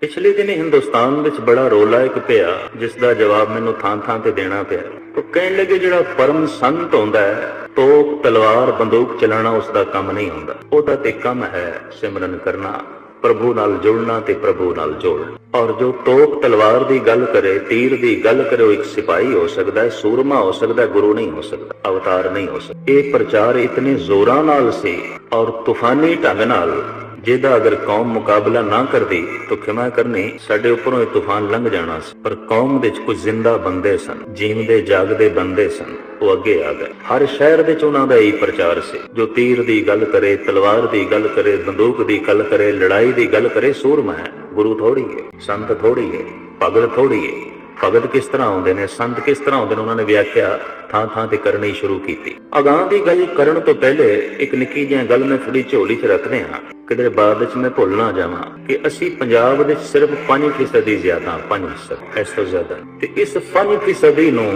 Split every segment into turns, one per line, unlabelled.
ਪਿਛਲੇ ਦਿਨ ਹਿੰਦੁਸਤਾਨ ਵਿੱਚ ਬੜਾ ਰੋਲਾ ਇੱਕ ਪਿਆ, ਜਿਸ ਦਾ ਜਵਾਬ ਮੈਨੂੰ ਥਾਂ-ਥਾਂ ਤੇ ਦੇਣਾ ਪਿਆ। ਉਹ ਕਹਿਣ ਲੱਗੇ, ਜਿਹੜਾ ਪਰਮ ਸੰਤ ਹੁੰਦਾ ਹੈ, ਤੋਪ, ਤਲਵਾਰ, ਬੰਦੂਕ ਚਲਾਉਣਾ ਉਸ ਦਾ ਕੰਮ ਨਹੀਂ ਹੁੰਦਾ ਉਹਦਾ ਤੇ ਕੰਮ ਹੈ ਸਿਮਰਨ ਕਰਨਾ, ਪ੍ਰਭੂ ਨਾਲ ਜੁੜਨਾ ਤੇ ਪ੍ਰਭੂ ਨਾਲ ਜੋੜਨਾ। ਔਰ ਜੋ ਤੋਪ, ਤਲਵਾਰ ਦੀ ਗੱਲ ਕਰੇ, ਤੀਰ ਦੀ ਗੱਲ ਕਰੇ, ਉਹ ਇੱਕ ਸਿਪਾਹੀ ਹੋ ਸਕਦਾ ਹੈ, ਸੂਰਮਾ ਹੋ ਸਕਦਾ ਹੈ, ਗੁਰੂ ਨਹੀਂ ਹੋ ਸਕਦਾ, ਅਵਤਾਰ ਨਹੀਂ ਹੋ ਸਕਦਾ। ਇਹ ਪ੍ਰਚਾਰ ਇਤਨੇ ਜ਼ੋਰਾਂ ਨਾਲ ਸੀ ਔਰ ਤੂਫਾਨੀ ਢੰਗ ਨਾਲ ਜਿਹਦਾ ਅਗਰ ਕੌਮ ਮੁਕਾਬਲਾ ਨਾ ਕਰਦੀ, ਤਾਂ ਖਿਮਾ ਕਰਨੀ ਸਾਡੇ ਉੱਪਰੋਂ ਇਹ ਤੂਫਾਨ ਲੰਘ ਜਾਣਾ ਸੀ। ਪਰ ਕੌਮ ਵਿੱਚ ਕੁਝ ਜ਼ਿੰਦਾ ਬੰਦੇ ਸਨ ਜੀਵਦੇ ਜਾਗਦੇ ਬੰਦੇ ਸਨ। ਉਹ ਅੱਗੇ ਆ ਗਏ। ਹਰ ਸ਼ਹਿਰ ਵਿੱਚ ਉਹਨਾਂ ਦਾ ਹੀ ਪ੍ਰਚਾਰ ਸੀ। ਜੋ ਤੀਰ ਦੀ ਗੱਲ ਕਰੇ, ਤਲਵਾਰ ਦੀ ਗੱਲ ਕਰੇ, ਬੰਦੂਕ ਦੀ ਗੱਲ ਕਰੇ, ਲੜਾਈ ਦੀ ਗੱਲ ਕਰੇ, ਸੂਰਮਾ ਹੈ। ਗੁਰੂ ਥੋੜੀ ਹੈ, ਸੰਤ ਥੋੜੀ ਹੈ ਭਗਤ ਥੋੜੀ ਹੈ। ਭਗਤ ਕਿਸ ਤਰ੍ਹਾਂ ਆਉਂਦੇ ਨੇ, ਸੰਤ ਕਿਸ ਤਰ੍ਹਾਂ ਆਉਂਦੇ ਨੇ, ਉਹਨਾਂ ਨੇ ਵਿਆਖਿਆ ਥਾਂ ਥਾਂ ਤੇ ਕਰਨੀ ਸ਼ੁਰੂ ਕੀਤੀ। ਅਗਾਹ ਦੀ ਗੱਲ ਕਰਨ ਤੋਂ ਪਹਿਲੇ ਇੱਕ ਨਿੱਕੀ ਜਿਹੀ ਗੱਲ ਮੈਂ ਥੋੜੀ ਝੋਲੀ 'ਚ ਰੱਖਦੇ ਹਾਂ ਕਿਤੇ ਬਾਅਦ ਵਿੱਚ ਮੈਂ ਭੁੱਲ ਨਾ ਜਾਵਾਂ ਕਿ ਅਸੀਂ ਪੰਜਾਬ ਵਿੱਚ ਸਿਰਫ 5% ਦੀ ਜ਼ਿਆਦਾ 5% ਇਸ ਤੋਂ ਜ਼ਿਆਦਾ। ਤੇ ਇਸ 5% ਨੂੰ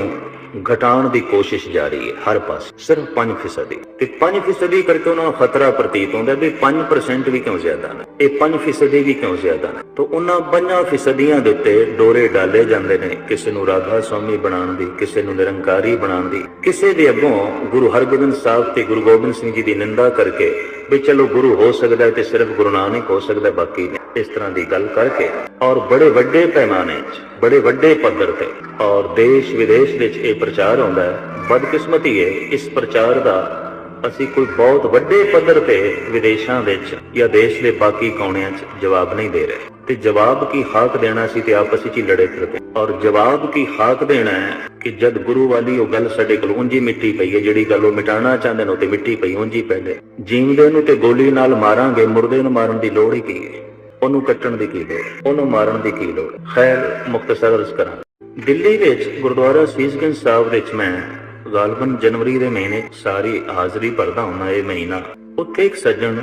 ਘਟਾਉਣ ਦੀ ਕੋਸ਼ਿਸ਼ ਜਾਰੀ ਹੈ ਹਰ ਪਾਸੇ, ਸਿਰਫ 5% ਤੇ 5% ਕਰਕੇ ਉਹਨਾਂ ਨੂੰ ਖਤਰਾ ਪ੍ਰਤੀਤ ਹੁੰਦਾ ਵੀ 5% ਵੀ ਕਿਉਂ ਜ਼ਿਆਦਾ ਨੇ? ਇਹ 5% ਵੀ ਕਿਉਂ ਜ਼ਿਆਦਾ ਨੇ? ਤਾਂ ਉਹਨਾਂ 5% ਦੇ ਉੱਤੇ ਡੋਰੇ ਡਾਲੇ ਜਾਂਦੇ ਨੇ ਕਿਸੇ ਨੂੰ ਰਾਧਾ ਸਵਾਮੀ ਬਣਾਉਣ ਦੀ, ਕਿਸੇ ਨੂੰ ਨਿਰੰਕਾਰੀ ਬਣਾਉਣ ਦੀ। ਕਿਸੇ ਦੇ ਅੱਗੋਂ ਗੁਰੂ ਹਰਗੋਬਿੰਦ ਸਾਹਿਬ ਤੇ ਗੁਰੂ ਗੋਬਿੰਦ ਸਿੰਘ ਜੀ ਦੀ ਨਿੰਦਾ ਕਰਕੇ ਵੀ ਚਲੋ ਗੁਰੂ ਹੋ ਸਕਦਾ ਤੇ ਸਿਰਫ ਗੁਰੂ ਨਾਨਕ ਹੋ ਸਕਦਾ ਬਾਕੀ ਇਸ ਤਰ੍ਹਾਂ ਦੀ ਗੱਲ ਕਰਕੇ ਔਰ ਬੜੇ ਵੱਡੇ ਪੈਮਾਨੇ 'ਚ, ਬੜੇ ਵੱਡੇ ਪੱਧਰ ਤੇ ਔਰ ਦੇਸ਼ ਵਿਦੇਸ਼ ਵਿੱਚ ਇਹ ਪ੍ਰਚਾਰ ਹੁੰਦਾ ਹੈ। ਬਦਕਿਸਮਤੀ ਹੈ ਇਸ ਪ੍ਰਚਾਰ ਦਾ ਅਸੀਂ ਕੋਈ ਬਹੁਤ ਵੱਡੇ ਪੱਧਰ ਤੇ ਵਿਦੇਸ਼ਾਂ ਵਿੱਚ ਜਾਂ ਦੇਸ਼ ਦੇ ਬਾਕੀ ਕੋਨਿਆਂ 'ਚ ਜਵਾਬ ਨਹੀਂ ਦੇ ਰਹੇ। ਤੇ ਜਵਾਬ ਕੀ ਹਾਕ ਦੇਣਾ ਸੀ ਤੇ ਆਪਸ ਵਿੱਚ ਹੀ ਲੜੇ ਫਿਰਦੇ। ਔਰ ਜਵਾਬ ਕੀ ਹਾਕ ਦੇਣਾ ਹੈ ਕਿ ਜਦ ਗੁਰੂ ਵਾਲੀ ਉਹ ਗੱਲ ਸਾਡੇ ਕੋਲ ਉਂਝੀ ਮਿੱਟੀ ਪਈ ਹੈ, ਜਿਹੜੀ ਗੱਲ ਉਹ ਮਿਟਾਉਣਾ ਚਾਹੁੰਦੇ ਨੇ ਤੇ ਮਿੱਟੀ ਪਈ ਉਂਝੀ ਪੈਂਦੇ ਜੀਵਦੇ ਨੂੰ ਤੇ ਗੋਲੀ ਨਾਲ ਮਾਰਾਂਗੇ, ਮੁਰਦੇ ਨੂੰ ਮਾਰਨ ਦੀ ਲੋੜ ਹੀ ਕੀ ਹੈ? ਉਹਨੂੰ ਕੱਟਣ ਦੀ ਕੀ ਲੋੜ? ਉਹਨੂੰ ਮਾਰਨ ਦੀ ਕੀ ਲੋੜ? ਖੈਰ ਮੁਖਤਸਰ ਅਰਜ਼ ਕਰਾਂ ਦਿੱਲੀ ਵਿੱਚ ਗੁਰਦੁਆਰਾ ਸੀਸਗੰਜ ਸਾਹਿਬ ਵਿੱਚ ਮੈਂ ਗਾਲਬਨ ਜਨਵਰੀ ਦੇ ਮਹੀਨੇ ਸਾਰੀ ਹਾਜ਼ਰੀ ਭਰਦਾ ਹੁੰਦਾ ਇਹ ਮਹੀਨਾ। ਉੱਥੇ ਇੱਕ ਸੱਜਣ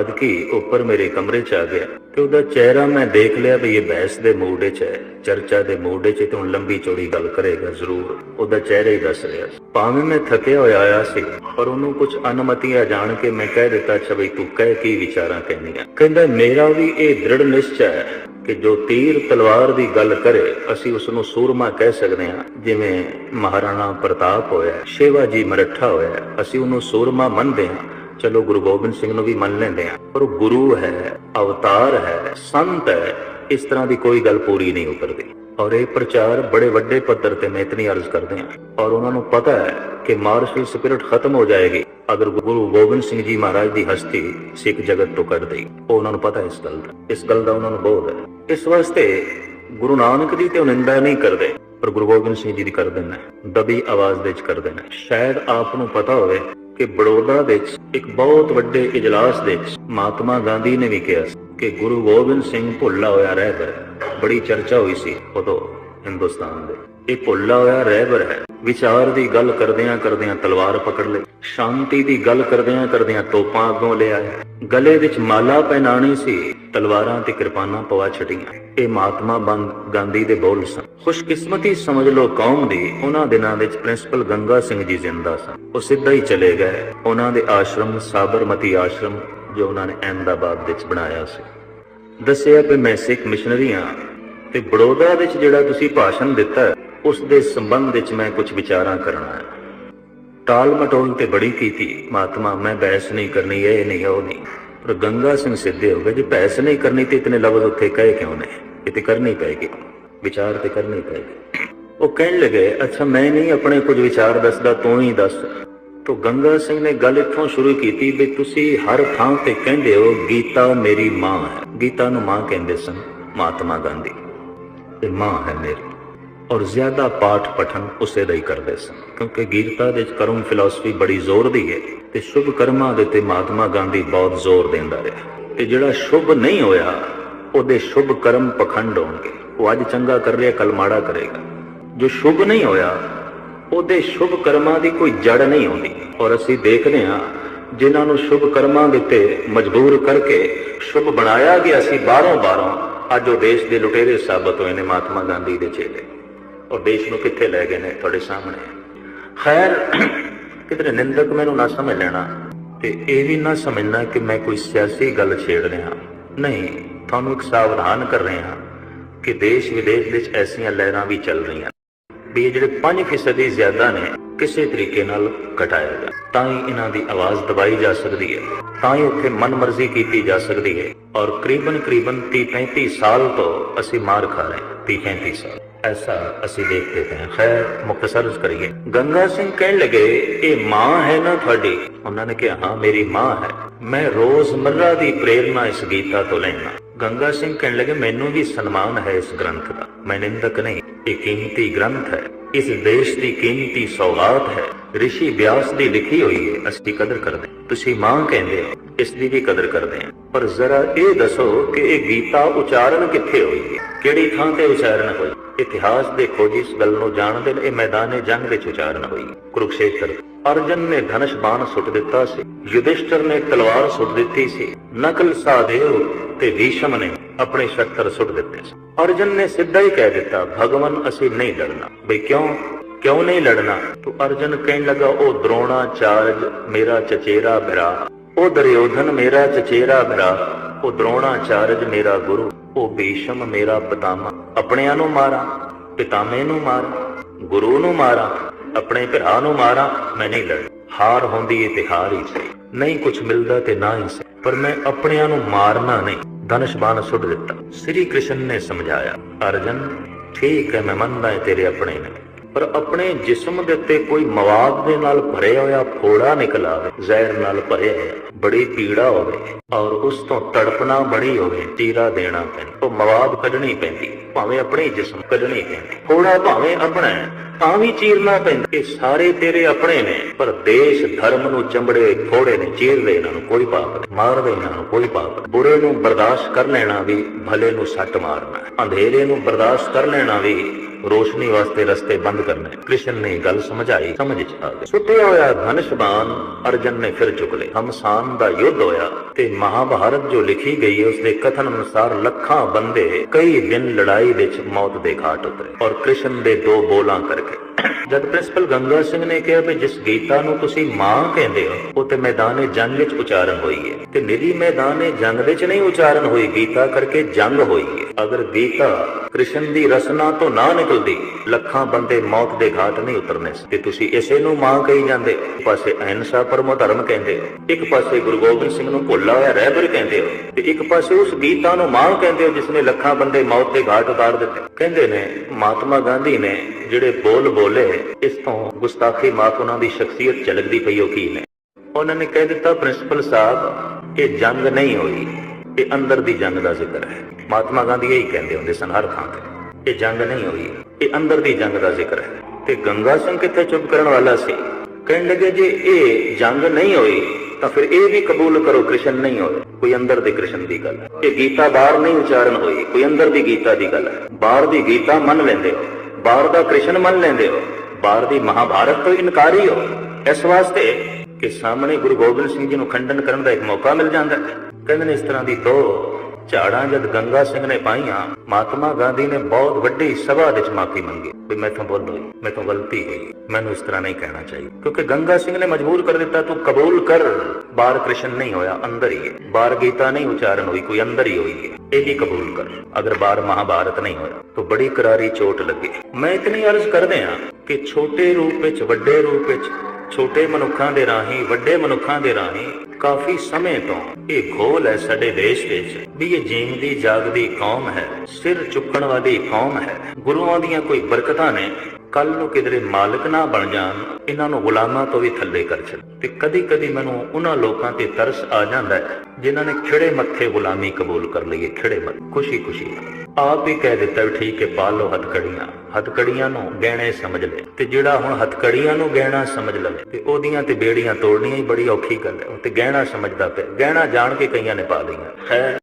ਅਦਕੀ ਕੀ ਉੱਪਰ ਮੇਰੇ ਕਮਰੇ 'ਚ ਆ ਗਿਆ ਤੇ ਉਹਦਾ ਚਿਹਰਾ ਮੈਂ ਦੇਖ ਲਿਆ ਵੀ ਇਹ ਬਹਿਸ ਦੇ ਮੂਡ 'ਚ ਹੈ, ਚਰਚਾ ਦੇ ਮੂਡ 'ਚ ਤੇ ਹੁਣ ਲੰਬੀ ਚੌੜੀ ਗੱਲ ਕਰੇਗਾ ਜ਼ਰੂਰ। ਉਹਦਾ ਚਿਹਰਾ ਹੀ ਦੱਸ ਰਿਹਾ। ਸੀ ਭਾਵੇਂ ਮੈਂ ਥੱਕਿਆ ਹੋਇਆ ਆਇਆ ਸੀ ਪਰ ਉਹਨੂੰ ਕੁਝ ਅਨਮਤੀਆਂ ਜਾਣ ਕੇ ਮੈਂ ਕਹਿ ਦਿੱਤਾ, ਅੱਛਾ ਬਈ ਤੂੰ ਕਹਿ ਕੀ ਵਿਚਾਰਾਂ ਕਹਿੰਦੀਆਂ ਕਹਿੰਦਾ, ਮੇਰਾ ਵੀ ਇਹ ਦ੍ਰਿੜ ਨਿਸ਼ਚੈ ਹੈ ਕਿ ਜੋ ਤੀਰ ਤਲਵਾਰ ਦੀ ਗੱਲ ਕਰੇ, ਅਸੀਂ ਉਸ ਨੂੰ ਸੂਰਮਾ ਕਹਿ ਸਕਦੇ ਹਾਂ, ਜਿਵੇਂ ਮਹਾਰਾਣਾ ਪ੍ਰਤਾਪ ਹੋਇਆ, ਸ਼ੇਵਾਜੀ ਮਰੱਠਾ ਹੋਇਆ। ਅਸੀਂ ਉਹਨੂੰ ਸੂਰਮਾ ਮੰਨਦੇ ਹਾਂ। ਚਲੋ ਗੁਰੂ ਗੋਬਿੰਦ ਸਿੰਘ ਨੂੰ ਵੀ ਮੰਨ ਲੈਂਦੇ ਹਾਂ। ਪਰ ਗੁਰੂ ਹੈ, ਅਵਤਾਰ ਹੈ, ਸੰਤ ਹੈ, ਇਸ ਤਰ੍ਹਾਂ ਦੀ ਕੋਈ ਗੱਲ ਪੂਰੀ ਨਹੀਂ ਉਤਰਦੀ। ਔਰ ਇਹ ਪ੍ਰਚਾਰ ਬੜੇ ਵੱਡੇ ਪੱਧਰ ਤੇ ਮੈਂ ਇਤਨੀ ਅਰਜ਼ ਕਰਦੇ ਹਾਂ ਔਰ ਉਹਨਾਂ ਨੂੰ ਪਤਾ ਹੈ ਕਿ ਮਾਰਸ਼ਲ ਸਪਿਰਿਟ ਖਤਮ ਹੋ ਜਾਏਗੀ ਅਗਰ ਗੁਰੂ ਗੋਬਿੰਦ ਸਿੰਘ ਜੀ ਮਹਾਰਾਜ ਦੀ ਹਸਤੀ ਸਿੱਖ ਜਗਤ ਤੋਂ ਕੱਢ ਦੇਈ। ਉਹ ਉਹਨਾਂ ਨੂੰ ਪਤਾ ਇਸ ਗੱਲ ਦਾ। ਇਸ ਗੱਲ ਦਾ ਉਹਨਾਂ ਨੂੰ ਬੋਧ ਹੈ। ਇਸ ਵਾਸਤੇ ਗੁਰੂ ਨਾਨਕ ਦੀ ਤੇ ਉਹ ਨਿੰਦਾ ਨਹੀਂ ਕਰਦੇ, ਪਰ ਗੁਰੂ ਗੋਬਿੰਦ ਸਿੰਘ ਜੀ ਦੀ ਕਰ ਦਿੰਦਾ ਦਬੀ ਆਵਾਜ਼ ਦੇ ਵਿੱਚ ਕਰਦੇ ਨੇ ਸ਼ਾਇਦ ਆਪ ਨੂੰ ਪਤਾ ਹੋਵੇ ਕਿ ਬੜੌਦਾ ਵਿੱਚ, ਇੱਕ ਬਹੁਤ ਵੱਡੇ ਇਜਲਾਸ ਦੇ ਵਿੱਚ ਮਹਾਤਮਾ ਗਾਂਧੀ ਨੇ ਵੀ ਕਿਹਾ ਸੀ ਕਿ ਗੁਰੂ ਗੋਬਿੰਦ ਸਿੰਘ ਭੁੱਲਾ ਹੋਇਆ ਰਹਿਬਰ ਬੜੀ ਚਰਚਾ ਹੋਈ ਸੀ ਉਦੋਂ ਹਿੰਦੁਸਤਾਨ ਦੇ। ਇਹ ਭੁੱਲਾ ਹੋਇਆ ਰਹਿਬਰ ਹੈ। ਵਿਚਾਰ ਦੀ ਗੱਲ ਕਰਦਿਆਂ ਕਰਦਿਆਂ ਤਲਵਾਰ ਪਕੜ ਲਈ। ਸ਼ਾਂਤੀ ਦੀ ਗੱਲ ਕਰਦਿਆਂ ਕਰਦਿਆਂ ਤੋਪਾਂ ਅੱਗੋਂ ਲੈ ਗਲੇ ਵਿੱਚ ਮਾਲਾ ਪਹਿਨਾਣੀ ਸੀ। ਤਲਵਾਰਾਂ ਤੇ ਕਿਰਪਾਨਾਂ ਪਵਾ ਛਟੀਆਂ ਇਹ ਮਹਾਤਮਾ ਗਾਂਧੀ ਦੇ ਬੋਲ ਸਨ। ਖੁਸ਼ਕਿਸਮਤੀ ਸਮਝ ਲੋ ਕੌਮ ਦੀ, ਉਹਨਾਂ ਦਿਨਾਂ ਵਿੱਚ ਪ੍ਰਿੰਸੀਪਲ ਗੰਗਾ ਸਿੰਘ ਜੀ ਜ਼ਿੰਦਾ ਸਨ। ਉਹ ਸਿੱਧਾ ਹੀ ਚਲੇ ਗਏ। ਉਹਨਾਂ ਦੇ ਆਸ਼ਰਮ, ਸਾਬਰਮਤੀ ਆਸ਼ਰਮ, ਜੋ ਉਹਨਾਂ ਨੇ ਅਹਿਮਦਾਬਾਦ ਵਿੱਚ ਬਣਾਇਆ ਸੀ। ਦੱਸਿਆ ਕਿ ਮੈਂ ਸਿੱਖ ਮਿਸ਼ਨਰੀ ਹਾਂ। ਤੇ ਬੜੌਦਾ ਵਿੱਚ ਜਿਹੜਾ ਤੁਸੀਂ ਭਾਸ਼ਣ ਦਿੱਤਾ ਹੈ, ਉਸ ਦੇ ਸੰਬੰਧ ਵਿੱਚ ਮੈਂ ਕੁਝ ਵਿਚਾਰਾਂ ਕਰਨਾ ਹੈ। ਟਾਲ ਮਟੋਲ ਤੇ ਬੜੀ ਕੀਤੀ ਮਹਾਤਮਾ ਮੈਂ ਬਹਿਸ ਨਹੀਂ ਕਰਨੀ ਇਹ ਨਹੀਂ ਉਹ ਨਹੀਂ। ਪਰ ਗੰਗਾ ਸਿੰਘ ਸਿੱਧੇ ਹੋ ਗਏ ਜੇ ਬਹਿਸ ਨਹੀਂ ਕਰਨੀ ਤੇ ਇਤਨੇ ਲਫ਼ਜ਼ ਉੱਥੇ ਕਹੇ ਕਿਉਂ ਨੇ? ਇਹ ਤੇ ਕਰਨੀ ਪਏਗੀ ਵਿਚਾਰ ਤੇ ਕਰਨੀ ਪਏਗੀ ਉਹ ਕਹਿਣ ਲੱਗੇ ਅੱਛਾ ਮੈਂ ਨਹੀਂ ਆਪਣੇ ਕੁਝ ਵਿਚਾਰ ਦੱਸਦਾ ਤੂੰ ਹੀ ਦੱਸ। ਤੋ ਗੰਗਾ ਸਿੰਘ ਨੇ ਗੱਲ ਇੱਥੋਂ ਸ਼ੁਰੂ ਕੀਤੀ ਵੀ ਤੁਸੀਂ ਹਰ ਥਾਂ ਤੇ ਕਹਿੰਦੇ ਹੋ ਗੀਤਾ ਮੇਰੀ ਮਾਂ ਹੈ। ਗੀਤਾ ਨੂੰ ਮਾਂ ਕਹਿੰਦੇ ਸਨ ਮਹਾਤਮਾ ਗਾਂਧੀ। ਇਹ ਮਾਂ ਹੈ ਮੇਰੀ। ਔਰ ਜ਼ਿਆਦਾ ਪਾਠ ਪਠਨ ਉਸੇ ਦਾ ਹੀ ਕਰਦੇ ਸਨ। ਕਿਉਂਕਿ ਗੀਤਾ ਦੇ ਵਿੱਚ ਕਰਮ ਫਿਲਾਸਫੀ ਬੜੀ ਜ਼ੋਰ ਦੀ ਹੈ ਤੇ ਸ਼ੁਭ ਕਰਮਾਂ ਦੇ ਤੇ ਮਹਾਤਮਾ ਗਾਂਧੀ ਬਹੁਤ ਜ਼ੋਰ ਦਿੰਦਾ ਰਿਹਾ। ਤੇ ਜਿਹੜਾ ਸ਼ੁਭ ਨਹੀਂ ਹੋਇਆ, ਉਹਦੇ ਸ਼ੁਭ ਕਰਮ ਪਖੰਡ ਹੋਣਗੇ। ਉਹ ਅੱਜ ਚੰਗਾ ਕਰ ਰਿਹਾ ਕੱਲ ਮਾੜਾ ਕਰੇਗਾ। ਜੋ ਸ਼ੁਭ ਨਹੀਂ ਹੋਇਆ, ਉਹਦੇ ਸ਼ੁਭ ਕਰਮਾਂ ਦੀ ਕੋਈ ਜੜ ਨਹੀਂ ਹੁੰਦੀ। ਔਰ ਅਸੀਂ ਦੇਖਦੇ ਹਾਂ, ਜਿਨ੍ਹਾਂ ਨੂੰ ਸ਼ੁਭ ਕਰਮਾਂ ਦੇ ਤੇ ਮਜਬੂਰ ਕਰਕੇ ਸ਼ੁਭ ਬਣਾਇਆ ਗਿਆ ਸੀ ਬਾਹਰੋਂ ਬਾਹਰੋਂ ਅੱਜ ਉਹ ਦੇਸ਼ ਦੇ ਲੁਟੇਰੇ ਸਾਬਤ ਹੋਏ ਨੇ ਮਹਾਤਮਾ ਗਾਂਧੀ ਦੇ ਚੇਲੇ। ਔਰ ਦੇਸ਼ ਨੂੰ ਕਿੱਥੇ ਲੈ ਗਏ ਨੇ? ਤੁਹਾਡੇ ਸਾਹਮਣੇ ਖੈਰ ਕਿਤੇ ਨਿੰਦਕ ਮੈਨੂੰ ਨਾ ਸਮਝ ਲੈਣਾ ਤੇ ਇਹ ਵੀ ਨਾ ਸਮਝਣਾ ਕਿ ਮੈਂ ਕੋਈ ਸਿਆਸੀ ਗੱਲ ਛੇੜ ਰਿਹਾ। ਨਹੀਂ, ਤੁਹਾਨੂੰ ਇੱਕ ਸਾਵਧਾਨ ਕਰ ਰਿਹਾ ਕਿ ਦੇਸ਼ ਵਿਦੇਸ਼ ਵਿੱਚ ਐਸੀਆਂ ਲਹਿਰਾਂ ਵੀ ਚੱਲ ਰਹੀਆਂ ਵੀ ਇਹ ਜਿਹੜੇ 5% ਜ਼ਿਆਦਾ ਨੇ ਕਿਸੇ ਤਰੀਕੇ ਨਾਲ ਘਟਾਇਆ ਜਾ ਤਾਂ ਹੀ ਇਹਨਾਂ ਦੀ ਆਵਾਜ਼ ਦਬਾਈ ਜਾ ਸਕਦੀ ਹੈ। ਤਾਂ ਹੀ ਉੱਥੇ ਮਨਮਰਜ਼ੀ ਕੀਤੀ ਜਾ ਸਕਦੀ ਹੈ। ਔਰ ਕਰੀਬਨ ਕਰੀਬਨ 30 35 ਸਾਲ ਤੋਂ ਅਸੀਂ ਮਾਰ ਖਾ ਰਹੇ 30 35 ਸਾਲ। ਐਸਾ ਅਸੀਂ ਦੇਖਦੇ ਹਾਂ। ਖੈਰ ਮੁਖਤਸਰ ਕਰੀਏ। ਗੰਗਾ ਸਿੰਘ ਕਹਿਣ ਲੱਗੇ, ਇਹ ਮਾਂ ਹੈ ਨਾ ਤੁਹਾਡੀ? ਉਹਨਾਂ ਨੇ ਕਿਹਾ, ਹਾਂ, ਮੇਰੀ ਮਾਂ ਹੈ। ਮੈਂ ਰੋਜ਼ਮਰਰਾ ਦੀ ਪ੍ਰੇਰਣਾ ਇਸ ਗੀਤਾ ਤੋਂ ਲੈਣਾ ਗੰਗਾ ਸਿੰਘ ਕਹਿਣ ਲੱਗੇ, ਮੈਨੂੰ ਵੀ ਸਨਮਾਨ ਹੈ ਇਸ ਗ੍ਰੰਥ ਦਾ। ਮੈਂ ਨਿੰਦਕ ਨਹੀਂ। ਇਹ ਕੀਮਤੀ ਗ੍ਰੰਥ ਹੈ। ਇਸ ਦੇਸ਼ ਦੀ ਕੀਮਤੀ ਸੌਗਾਤ ਹੈ ਰਿਸ਼ੀ ਵਿਆਸ ਦੀ ਲਿਖੀ ਹੋਈ ਹੈ ਅਸੀਂ ਕਦਰ ਕਰਦੇ ਤੁਸੀਂ ਮਾਂ ਕਹਿੰਦੇ ਹੋ ਇਸ ਦੀ ਵੀ ਕਦਰ ਕਰਦੇ ਹਾਂ ਪਰ ਜ਼ਰਾ ਇਹ ਦੱਸੋ ਕਿ ਇਹ ਗੀਤਾ ਉਚਾਰਨ ਕਿੱਥੇ ਹੋਈ ਹੈ ਕਿਹੜੀ ਥਾਂ ਤੇ ਉਚਾਰਨ ਹੋਈ ਇਤਿਹਾਸ ਦੇ ਖੋਜੀ ਇਸ ਗੱਲ ਨੂੰ ਜਾਣਦੇ ਨੇ ਇਹ ਮੈਦਾਨੇ ਜੰਗ ਵਿੱਚ ਉਚਾਰਨ ਹੋਈ ਕੁਰੂਕਸ਼ੇਤਰ ਅਰਜਨ ਨੇ ਧਨੁਸ਼ ਬਾਣ ਸੁੱਟ ਦਿੱਤਾ ਸੀ ਯੁਧਿਸ਼ਟਰ ਨੇ ਤਲਵਾਰ ਸੁੱਟ ਦਿੱਤੀ ਸੀ ਨਕਲ ਸਾਦੇਵ ਤੇ ਭੀਸ਼ਮ ਨੇ ਆਪਣੇ ਸ਼ਸਤਰ ਸੁੱਟ ਦਿੱਤੇ ਸੀ। ਅਰਜਨ ਨੇ ਸਿੱਧਾ ਹੀ ਕਹਿ ਦਿੱਤਾ, ਭਗਵਾਨ, ਅਸੀਂ ਨਹੀਂ ਲੜਨਾ। ਬਈ ਕਿਉਂ? ਕਿਉਂ ਨਹੀਂ ਲੜਨਾ? ਤੋ ਅਰਜਨ ਕਹਿਣ ਲੱਗਾ, ਉਹ ਦਰੋਣਾ, ਚਾਰਜ, ਮੇਰਾ ਚਚੇਰਾ ਭਰਾ। ਉਹ ਦਰਯੋਧਨ, ਮੇਰਾ ਚਚੇਰਾ ਭਰਾ। ਉਹ ਦਰੋਣਾ, ਚਾਰਜ, ਮੇਰਾ ਗੁਰੂ। ਉਹ ਬੇਸ਼ਮ, ਮੇਰਾ ਪਿਤਾਮਾ। ਆਪਣਿਆਂ ਨੂੰ ਮਾਰਾਂ, ਪਿਤਾਮੇ ਨੂੰ ਮਾਰਾਂ, ਗੁਰੂ ਨੂੰ ਮਾਰਾਂ, ਆਪਣੇ ਭਰਾ ਨੂੰ ਮਾਰਾਂ, ਮੈਂ ਨਹੀਂ ਲੜ ਹਾਰ ਹੁੰਦੀ ਏ ਹੀ ਸਹੀ ਨਹੀਂ ਕੁਝ ਮਿਲਦਾ ਤੇ ਨਾ ਹੀ ਸਹੀ ਪਰ ਮੈਂ ਆਪਣਿਆਂ ਨੂੰ ਮਾਰਨਾ ਨਹੀਂ। ਧਨੁਸ਼ ਬਾਣ ਸੁੱਟ ਦਿੱਤਾ। ਸ੍ਰੀ ਕ੍ਰਿਸ਼ਨ ਨੇ ਸਮਝਾਇਆ, ਅਰਜਨ, ਠੀਕ ਹੈ, ਮੈਂ ਮੰਨਦਾ ਹਾਂ ਤੇਰੇ ਆਪਣੇ ਨੇ। ਪਰ ਆਪਣੇ ਜਿਸਮ ਦੇ ਉੱਤੇ ਕੋਈ ਮਵਾਦ ਦੇ ਨਾਲ ਭਰਿਆ ਹੋਇਆ ਫੋੜਾ ਨਿਕਲ ਆਵੇ, ਜ਼ਹਿਰ ਨਾਲ ਭਰਿਆ ਹੋਇਆ, ਬੜੀ ਪੀੜਾ ਹੋਵੇ ਔਰ ਉਸ ਤੋਂ ਤੜਪਣਾ ਬੜੀ ਹੋਵੇ, ਤੀਰਾ ਦੇਣਾ ਪੈਂਦਾ। ਉਹ ਮਵਾਦ ਕੱਢਣੀ ਪੈਂਦੀ, ਭਾਵੇਂ ਆਪਣੇ ਜਿਸਮ ਕੱਢਣੀ ਪੈਂਦੀ। ਫੋੜਾ ਭਾਵੇਂ ਆਪਣਾ ਤਾਂ ਵੀ ਚੀਰਨਾ ਪੈਂਦਾ। ਇਹ ਸਾਰੇ ਤੇਰੇ ਆਪਣੇ ਨੇ, ਪਰ ਦੇਸ਼ ਧਰਮ ਨੂੰ ਚੰਬੜੇ ਫੋੜੇ ਨੇ, ਚੀਰਦੇ ਇਹਨਾਂ ਨੂੰ ਕੋਈ ਪਾਪ ਨਹੀਂ, ਮਾਰਦੇ ਇਹਨਾਂ ਨੂੰ ਕੋਈ ਪਾਪ ਨਹੀਂ। ਬੁਰੇ ਨੂੰ ਬਰਦਾਸ਼ਤ ਕਰ ਲੈਣਾ ਵੀ, ਭਲੇ ਨੂੰ ਸੱਟ ਮਾਰਨਾ। ਅੰਧੇਰੇ ਨੂੰ ਬਰਦਾਸ਼ਤ ਕਰ ਲੈਣਾ ਵੀ ਰੋਸ਼ਨੀ ਵਾਸਤੇ ਰਸਤੇ ਬੰਦ ਕਰਨੇ। ਕ੍ਰਿਸ਼ਨ ਨੇ ਗੱਲ ਸਮਝਾਈ, ਸਮਝ ਆ ਗਈ। ਸੁੱਟਿਆ ਹੋਇਆ ਧਨਸ਼ਬਾਨ ਅਰਜਨ ਨੇ ਫਿਰ ਚੁੱਕ ਲਏ ਹਮਸਾਨ ਦਾ ਯੁੱਧ ਹੋਇਆ ਤੇ ਮਹਾਭਾਰਤ ਜੋ ਲਿਖੀ ਗਈ ਹੈ ਉਸ ਦੇ ਕਥਨ ਅਨੁਸਾਰ ਲੱਖਾਂ ਬੰਦੇ ਕਈ ਦਿਨ ਲੜਾਈ ਵਿੱਚ ਮੌਤ ਦੇ ਘਾਟ ਉਤਰੇ ਔਰ ਕ੍ਰਿਸ਼ਨ ਦੇ ਦੋ ਬੋਲਾਂ ਕਰਕੇ। ਜਦ ਪ੍ਰਿੰਸੀਪਲ ਗੰਗਾ ਸਿੰਘ ਨੇ ਕਿਹਾ ਵੀ ਜਿਸ ਗੀਤਾ ਨੂੰ ਤੁਸੀਂ ਮਾਂ ਕਹਿੰਦੇ ਹੋ, ਉਹ ਤੇ ਮੈਦਾਨੇ ਜੰਗ ਵਿੱਚ ਉਚਾਰਨ ਹੋਈ ਹੈ। ਤੇ ਨਿਰੀ ਮੈਦਾਨੇ ਜੰਗ ਵਿੱਚ ਨਹੀਂ ਉਚਾਰਨ ਹੋਈ, ਗੀਤਾ ਕਰਕੇ ਜੰਗ ਹੋਈ ਹੈ। ਅਗਰ ਗੀਤਾ ਕ੍ਰਿਸ਼ਨ ਦੀ ਰਸਨਾ ਤੋਂ ਨਾ ਨਿਕਲਦੀ ਲੱਖਾਂ ਬੰਦੇ ਮੌਤ ਦੇ ਘਾਟ ਨਹੀਂ ਉਤਰਨੇ। ਤੇ ਤੁਸੀਂ ਇਸੇ ਨੂੰ ਮਾਂ ਕਹੀ ਜਾਂਦੇ ਇੱਕ ਪਾਸੇ ਅਹਿੰਸਾ ਪਰਮੋ ਧਰਮ ਕਹਿੰਦੇ ਇੱਕ ਪਾਸੇ ਗੁਰੂ ਗੋਬਿੰਦ ਸਿੰਘ ਨੂੰ ਭੁੱਲਾ ਹੋਇਆ ਰਹਿਬਰ ਕਹਿੰਦੇ ਹੋ। ਤੇ ਇੱਕ ਪਾਸੇ ਉਸ ਗੀਤਾ ਨੂੰ ਮਾਂ ਕਹਿੰਦੇ ਹੋ ਜਿਸ ਨੇ ਲੱਖਾਂ ਬੰਦੇ ਮੌਤ ਦੇ ਘਾਟ ਉਤਾਰ ਦਿੱਤੇ। ਕਹਿੰਦੇ ਨੇ, ਮਹਾਤਮਾ ਗਾਂਧੀ ਨੇ ਜਿਹੜੇ ਬੋਲ ਬੋਲੇ, ਇਸ ਤੋਂ ਗੁਸਤਾਖੀ ਮਾਫ ਉਹਨਾਂ ਦੀ ਸ਼ਖਸੀਅਤ ਝਲਕਦੀ ਪਈ ਉਹ ਕੀ ਨੇ? ਉਹਨਾਂ ਨੇ ਕਹਿ ਦਿੱਤਾ, ਪ੍ਰਿੰਸੀਪਲ ਸਾਹਿਬ, ਇਹ ਜੰਗ ਨਹੀਂ ਹੋਈ। ਇਹ ਅੰਦਰ ਦੀ ਜੰਗ ਦਾ ਜ਼ਿਕਰ ਹੈ। ਮਹਾਤਮਾ ਗਾਂਧੀ ਇਹੀ ਕਹਿੰਦੇ ਹੁੰਦੇ ਸਨ ਹਰ ਥਾਂ ਤੇ। ਇਹ ਜੰਗ ਨਹੀਂ ਹੋਈ। ਇਹ ਅੰਦਰ ਦੀ ਜੰਗ ਦਾ ਜ਼ਿਕਰ ਹੈ। ਤੇ ਗੰਗਾ ਸਿੰਘ ਕਿੱਥੇ ਚੁੱਪ ਕਰਨ ਵਾਲਾ ਸੀ? ਕਹਿਣ ਲੱਗੇ, ਜੇ ਇਹ ਜੰਗ ਨਹੀਂ ਹੋਈ, ਤਾਂ ਫਿਰ ਇਹ ਵੀ ਕਬੂਲ ਕਰੋ ਕ੍ਰਿਸ਼ਨ ਨਹੀਂ ਹੋਏ। ਕੋਈ ਅੰਦਰ ਦੇ ਕ੍ਰਿਸ਼ਨ ਦੀ ਗੱਲ ਇਹ ਗੀਤਾ ਬਾਹਰ ਨਹੀਂ ਉਚਾਰਨ ਹੋਈ। ਕੋਈ ਅੰਦਰ ਦੀ ਗੀਤਾ ਦੀ ਗੱਲ ਹੈ। ਬਾਹਰ ਦੀ ਗੀਤਾ ਮੰਨ ਲੈਂਦੇ ਹੋ। ਬਾਹਰ ਦਾ ਕ੍ਰਿਸ਼ਨ ਮੰਨ ਲੈਂਦੇ ਹੋ। ਬਾਹਰ ਦੀ ਮਹਾਭਾਰਤ ਤੋਂ ਇਨਕਾਰੀ ਹੋ। ਇਸ ਵਾਸਤੇ ਕਿ ਸਾਹਮਣੇ ਗੁਰੂ ਗੋਬਿੰਦ ਸਿੰਘ ਜੀ ਨੂੰ ਖੰਡਨ ਕਰਨ ਦਾ ਇੱਕ ਮੌਕਾ ਮਿਲ ਜਾਂਦਾ ਹੈ। ਕਹਿੰਦੇ ਨੇ, ਇਸ ਤਰ੍ਹਾਂ ਦੀ ਦੋ ਝਾੜਾਂ ਜਦ ਗੰਗਾ ਸਿੰਘ ਨੇ ਪਾਈਆਂ, ਮਹਾਤਮਾ ਗਾਂਧੀ ਨੇ ਬਹੁਤ ਵੱਡੀ ਸਭਾ ਵਿੱਚ ਮਾਫੀ ਮੰਗੀ। ਵੀ ਮੈਥੋਂ ਭੁੱਲ ਹੋਈ ਮੈਥੋਂ ਗਲਤੀ ਹੋਈ। ਮੈਨੂੰ ਇਸ ਤਰ੍ਹਾਂ ਨਹੀਂ ਕਹਿਣਾ ਚਾਹੀਦਾ। ਕਿਉਂਕਿ ਗੰਗਾ ਸਿੰਘ ਨੇ ਮਜਬੂਰ ਕਰ ਦਿੱਤਾ, ਤੂੰ ਕਬੂਲ ਕਰ। ਬਾਹਰ ਕ੍ਰਿਸ਼ਨ ਨਹੀਂ ਹੋਇਆ, ਅੰਦਰ ਹੀ ਹੈ। ਬਾਹਰ ਗੀਤਾ ਨਹੀਂ ਉਚਾਰਨ ਹੋਈ, ਕੋਈ ਅੰਦਰ ਹੀ ਹੋਈ ਹੈ। ਇਹ ਵੀ ਕਬੂਲ ਕਰ। ਅਗਰ ਬਾਰ ਮਹਾਭਾਰਤ ਨਹੀਂ ਹੋਇਆ, ਤਾਂ ਬੜੀ ਕਰਾਰੀ ਚੋਟ ਲੱਗੀ। ਮੈਂ ਇਤਨੀ ਅਰਜ਼ ਕਰਦੇ ਹਾਂ ਕਿ ਛੋਟੇ ਰੂਪ ਵਿੱਚ, ਵੱਡੇ ਰੂਪ ਵਿੱਚ ਛੋਟੇ ਮਨੁੱਖਾਂ ਦੇ ਰਾਹੀਂ, ਵੱਡੇ ਮਨੁੱਖਾਂ ਦੇ ਰਾਹੀਂ ਕਾਫੀ ਸਮੇਂ ਤੋਂ ਇਹ ਘੋਲ ਹੈ ਸਾਡੇ ਦੇਸ਼ ਵਿੱਚ ਵੀ ਇਹ ਜੀਵਦੀ ਜਾਗਦੀ ਕੌਮ ਹੈ, ਸਿਰ ਚੁੱਕਣ ਵਾਲੀ ਕੌਮ ਹੈ। ਗੁਰੂਆਂ ਦੀਆਂ ਕੋਈ ਬਰਕਤਾਂ ਨੇ, ਕੱਲ ਨੂੰ ਕਿਧਰੇ ਮਾਲਕ ਨਾ ਬਣ ਜਾਣ, ਇਹਨਾਂ ਨੂੰ ਗੁਲਾਮਾਂ ਤੋਂ ਵੀ ਥੱਲੇ ਕਰ ਛੱਡ। ਤੇ ਕਦੀ ਕਦੀ ਮੈਨੂੰ ਉਹਨਾਂ ਲੋਕਾਂ ਤੇ ਤਰਸ ਆ ਜਾਂਦਾ ਹੈ, ਜਿਨ੍ਹਾਂ ਨੇ ਖਿੜੇ ਮੱਥੇ ਗੁਲਾਮੀ ਕਬੂਲ ਕਰ ਲਈ ਹੈ ਖਿੜੇ ਮੱਥੇ ਖੁਸ਼ੀ ਖੁਸ਼ੀ ਆਪ ਹੀ ਕਹਿ ਦਿੱਤਾ ਵੀ ਠੀਕ ਹੈ, ਪਾ ਲਓ ਹੱਥਕੜੀਆਂ। ਹੱਥਕੜੀਆਂ ਨੂੰ ਗਹਿਣੇ ਸਮਝ ਲੈ। ਤੇ ਜਿਹੜਾ ਹੁਣ ਹੱਥਕੜੀਆਂ ਨੂੰ ਗਹਿਣਾ ਸਮਝ ਲਵੇ, ਤੇ ਉਹਦੀਆਂ ਤੇ ਬੇੜੀਆਂ ਤੋੜਨੀਆਂ ਹੀ ਬੜੀ ਔਖੀ ਗੱਲ ਹੈ। ਉਹ ਤੇ ਗਹਿਣਾ ਸਮਝਦਾ ਪਿਆ। ਗਹਿਣਾ ਜਾਣ ਕੇ ਕਈਆਂ ਨੇ ਪਾ ਲਈਆਂ। ਹੈ।